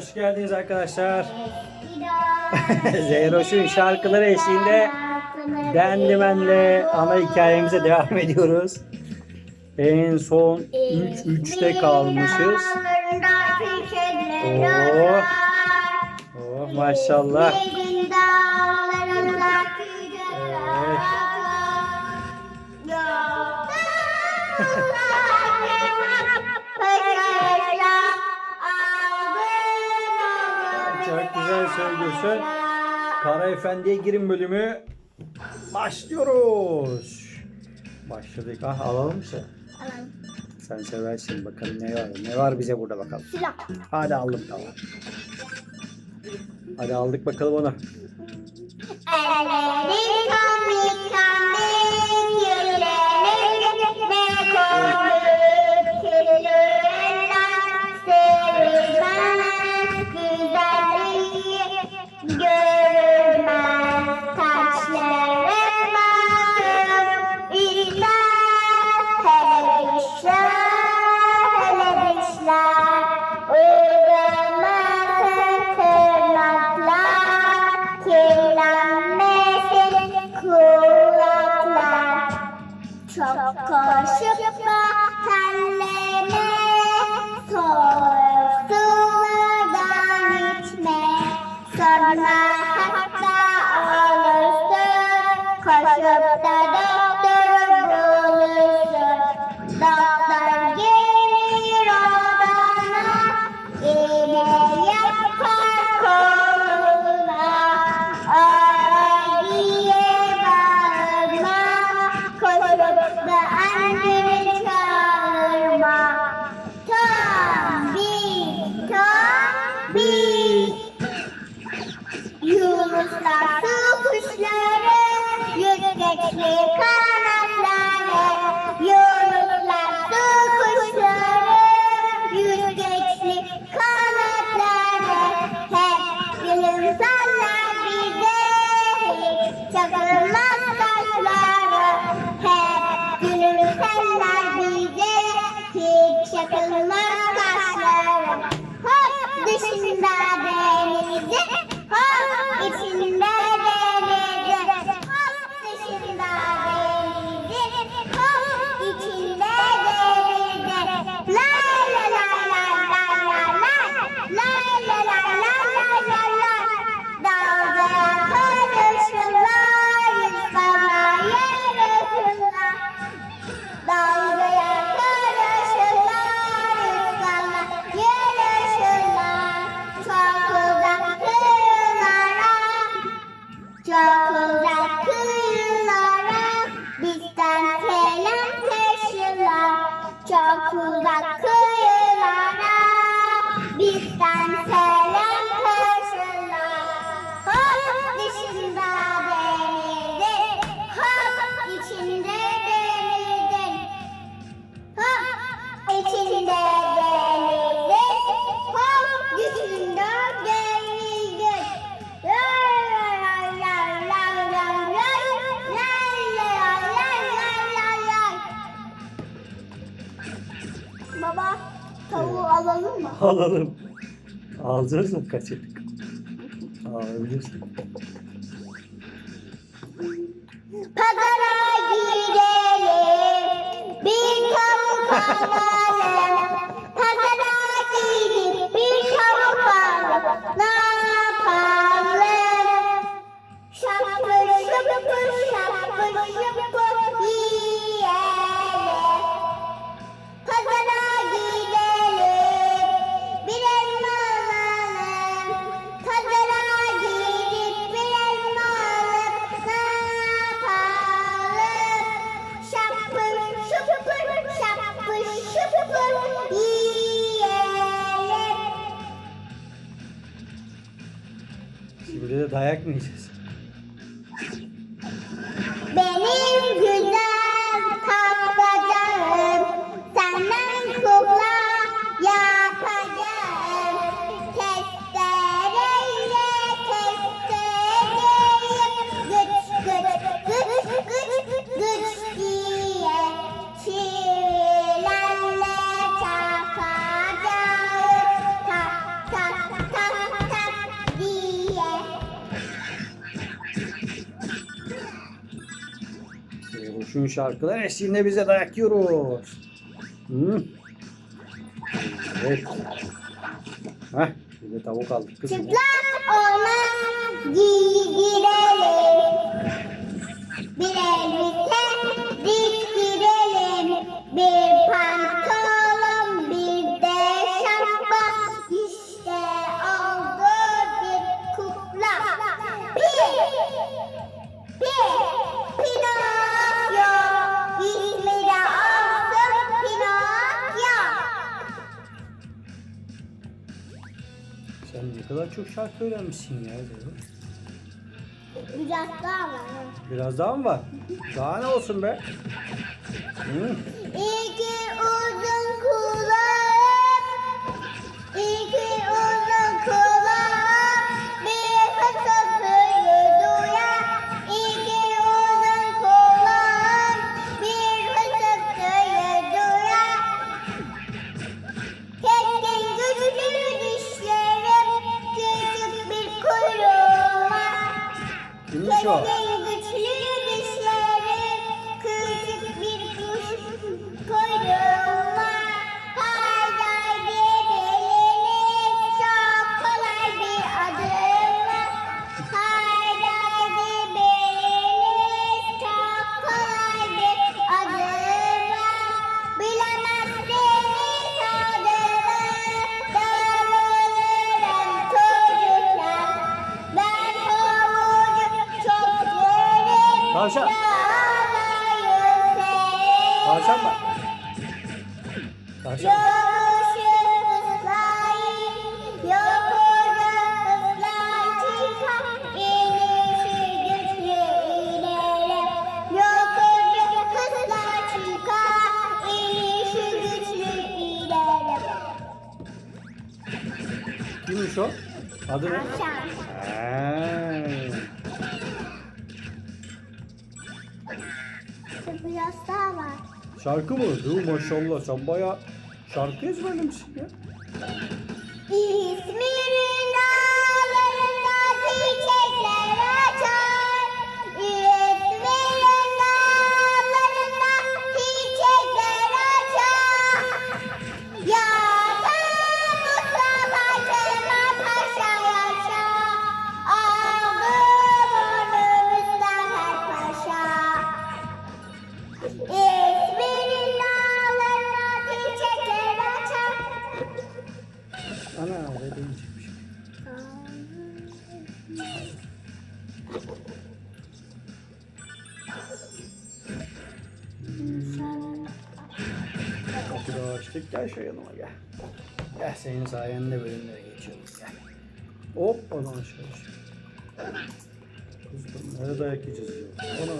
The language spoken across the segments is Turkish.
Hoş geldiniz arkadaşlar. Zeyroş'un şarkıları eşliğinde Dendimen'le ana hikayemize devam ediyoruz. En son 3-3'te kalmışız. Oo. Oh maşallah. Evet. Söylüyorsun. Kara Efendi'ye girin bölümü. Başlıyoruz. Başladık. Ah alalım mı sen? Sen seversin bakalım ne var. Ne var bize burada bakalım. Silah. Hadi aldım tamam. Hadi aldık bakalım onu. Yunuslar su kuşları Yürekli kanatları Yunuslar su kuşları Yürekli kanatları Hep gülümserler bize Hiç çakılmaz kaşları Hep gülümserler bize Hiç çakılmaz kaşları Hop dışında denizi Baba tavuğu alalım mı? Alalım. Alacağız mı kaçırdık? Alabilirsin. Pazara gidelim, bir tavuk alalım. Şimdi de dayak mı yiyeceğiz? düşkün şarkılar eşliğinde bize dayak yiyoruz. Hmm. Evet. Heh, bir de tavuk aldık kızım. Çıplak ona giydirelim. Sen ne kadar çok şarkı öğrenmişsin ya dedim. Biraz daha var. Biraz daha mı var? Daha ne olsun be? Hı. Şarkı mı? Dur maşallah sen baya şarkı ezberlemişsin ya. İzmir'im şu yanıma gel. Gel senin sayende bölümlere geçiyorum gel. Hoppa lan aşağı aşağı. Kızdım nerede dayak yiyeceğiz ya? Ona.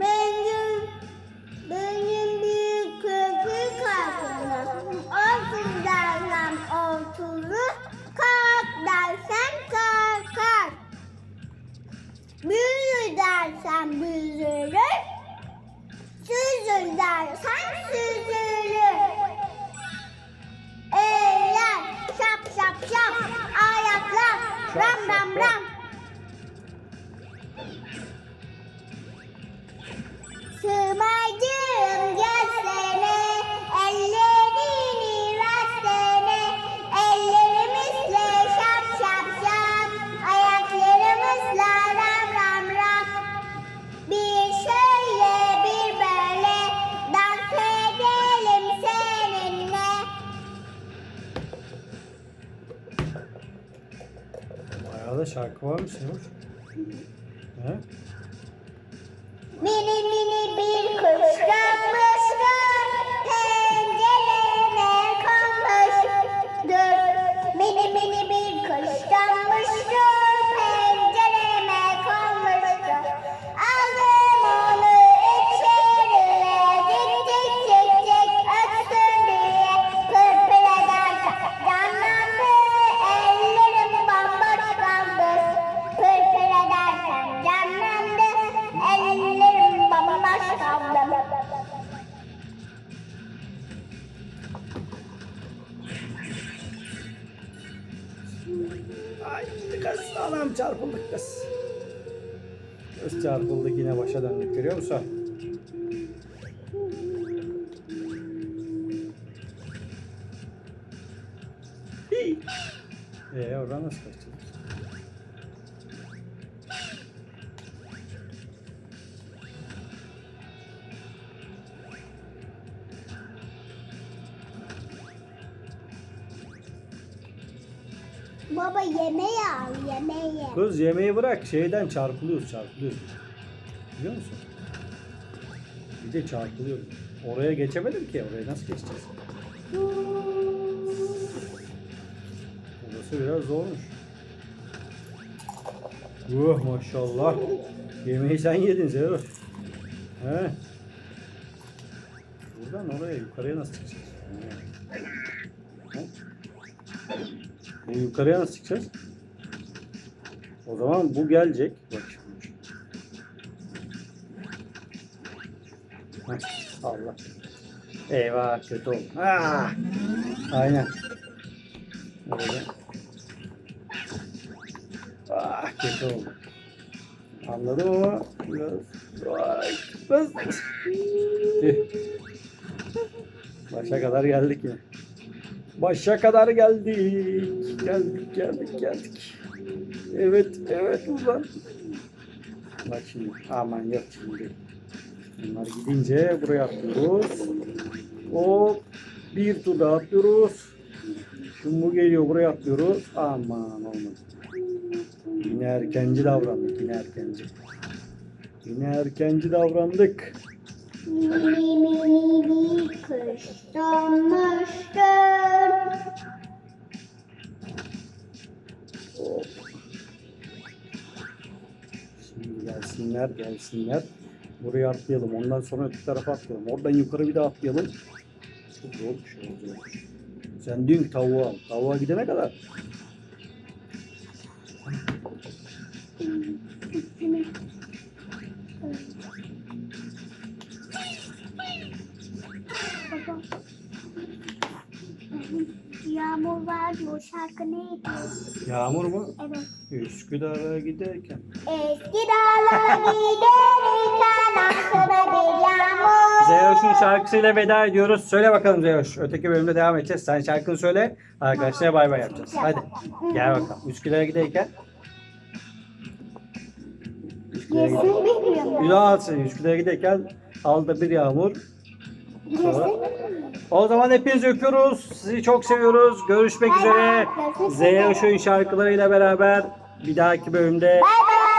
Benim, benim bir köpek altını, olsun derlem altını, kalk dersen kalkar. Büyür dersen büyür. claro, é senhor. Né? Anam çarpıldık kız. Kız çarpıldık yine başa döndük görüyor musun? Eee oradan nasıl kaçacağız? Baba yemeği al yemeği. Kız yemeği bırak şeyden çarpılıyoruz çarpılıyoruz. Biliyor musun? Bir de çarpılıyoruz. Oraya geçemedim ki. Oraya nasıl geçeceğiz? Burası biraz zormuş. Uh maşallah. Yemeği sen yedin Zero. He. Buradan oraya yukarıya nasıl çıkacağız? Bu yukarıya nasıl çıkacağız? O zaman bu gelecek. Bak şimdi. Heh, Allah. Eyvah kötü oldu. Ah! Aynen. Böyle. Ah kötü oldu. Anladım ama biraz. Vay. Tüh. Başa kadar geldik yine. Başa kadar geldik. Geldik geldik geldik. Evet evet buradan. Bak şimdi aman yok şimdi. Bunlar gidince buraya atlıyoruz. Hop bir tur daha atlıyoruz. Şimdi bu geliyor buraya atlıyoruz. Aman olmadı. Yine erkenci davrandık yine erkenci. Yine erkenci davrandık. Mini bir kuş gelsinler gelsinler. Buraya atlayalım. Ondan sonra öteki tarafa atlayalım. Oradan yukarı bir daha atlayalım. Çok zor bir şey olacak. Sen dün tavuğu al. Tavuğa gidene kadar. Yağmur var diyor. Şarkı neydi? Yağmur mu? Evet. Üsküdar'a giderken. Eski dağlara giderken aklına bir yağmur. Zeyoş'un şarkısıyla veda ediyoruz. Söyle bakalım Zeyoş. Öteki bölümde devam edeceğiz. Sen şarkını söyle. Arkadaşlara bay bay yapacağız. Hadi. Gel bakalım. Üsküdar'a giderken. Üsküdar'a Yesin giderken. bilmiyorum. Günah alsın. Üsküdar'a giderken aldı bir yağmur. O zaman hepinizi öpüyoruz. Sizi çok seviyoruz. Görüşmek üzere. Üzere. Zeyoş'un şarkılarıyla beraber bir dahaki bölümde Bay bay.